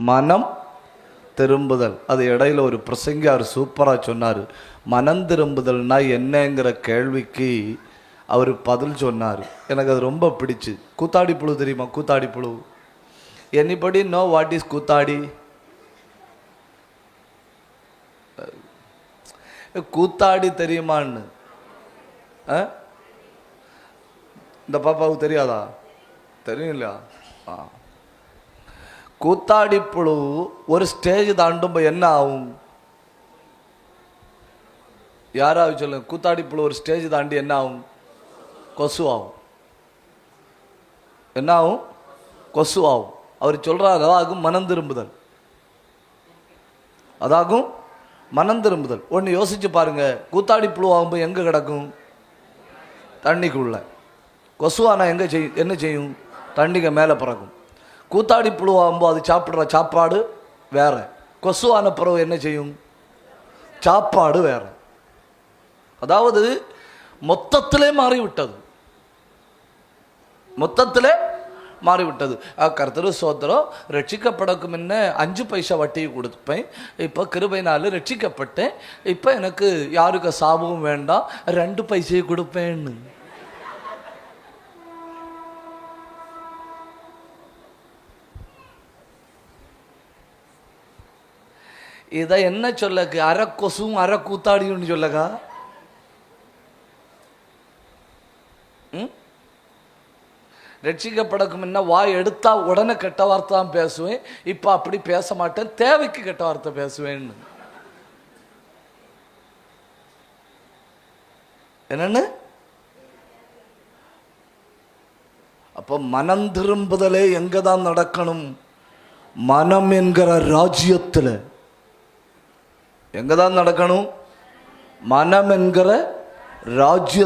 மனம் திரும்புதல். அது இடையில ஒரு பிரசங்கியார் சூப்பராக சொன்னார். மனம் திரும்புதல்னா என்னங்கிற கேள்விக்கு அவர் பதில் சொன்னார். எனக்கு அது ரொம்ப பிடிச்சு. கூத்தாடி புழு தெரியுமா? கூத்தாடி புழு. எனிபடி நோ வாட் இஸ் கூத்தாடி? கூத்தாடி தெரியுமான்னு. ஆ? இந்த பாப்பாவுக்கு தெரியாதா? தெரியும் இல்லையா? ஆ. கூத்தாடி புழு ஒரு ஸ்டேஜ் தாண்டும்போது என்ன ஆகும்? யாராவது சொல்லுங்க கூத்தாடி புழு ஒரு ஸ்டேஜ் தாண்டி என்ன ஆகும்? கொசு ஆகும். என்ன ஆகும்? கொசு ஆகும். அவர் சொல்கிறார் அதாகும் மனம் திரும்புதல். அதாகும் மனம் திரும்புதல். ஒன்று யோசிச்சு பாருங்க கூத்தாடி புழு ஆகும்போது எங்கே கிடக்கும்? தண்ணிக்குள்ள. கொசுவானா எங்கே செய் என்ன செய்யும்? தண்ணிக்கு மேலே பிறக்கும். கூத்தாடி புழுவாகும்போது அது சாப்பிட்ற சாப்பாடு வேறு. கொசுவான பிறகு என்ன செய்யும்? சாப்பாடு வேறு. அதாவது மொத்தத்திலே மாறிவிட்டது. மொத்தத்திலே மாறிவிட்டது. கருத்தர் சோத்திரம் ரட்சிக்கப்படக்கும் என்ன? அஞ்சு பைசா வட்டி கொடுப்பேன். இப்போ கிருபைனால ரட்சிக்கப்பட்டேன். இப்போ எனக்கு யாருக்கு சாபமும் வேண்டாம். ரெண்டு பைசையை கொடுப்பேன்னு. இதை என்ன சொல்லக்கு? அரை கொசும் அரை கூத்தாடியும் சொல்லக்கா? ரட்சிக்கப்படக்கும் என்ன? வாய் எடுத்தா உடனே கெட்ட வார்த்தை தான் பேசுவேன். இப்போ அப்படி பேச மாட்டேன். தேவைக்கு கெட்ட வார்த்தை பேசுவேன்னு என்னன்னு? அப்போ மனம் திரும்புதலே எங்க தான் நடக்கணும்? மனம் என்கிற ராஜ்யத்தில். எங்க தான் நடக்கணும் மனம் என்கிற ராஜ்ய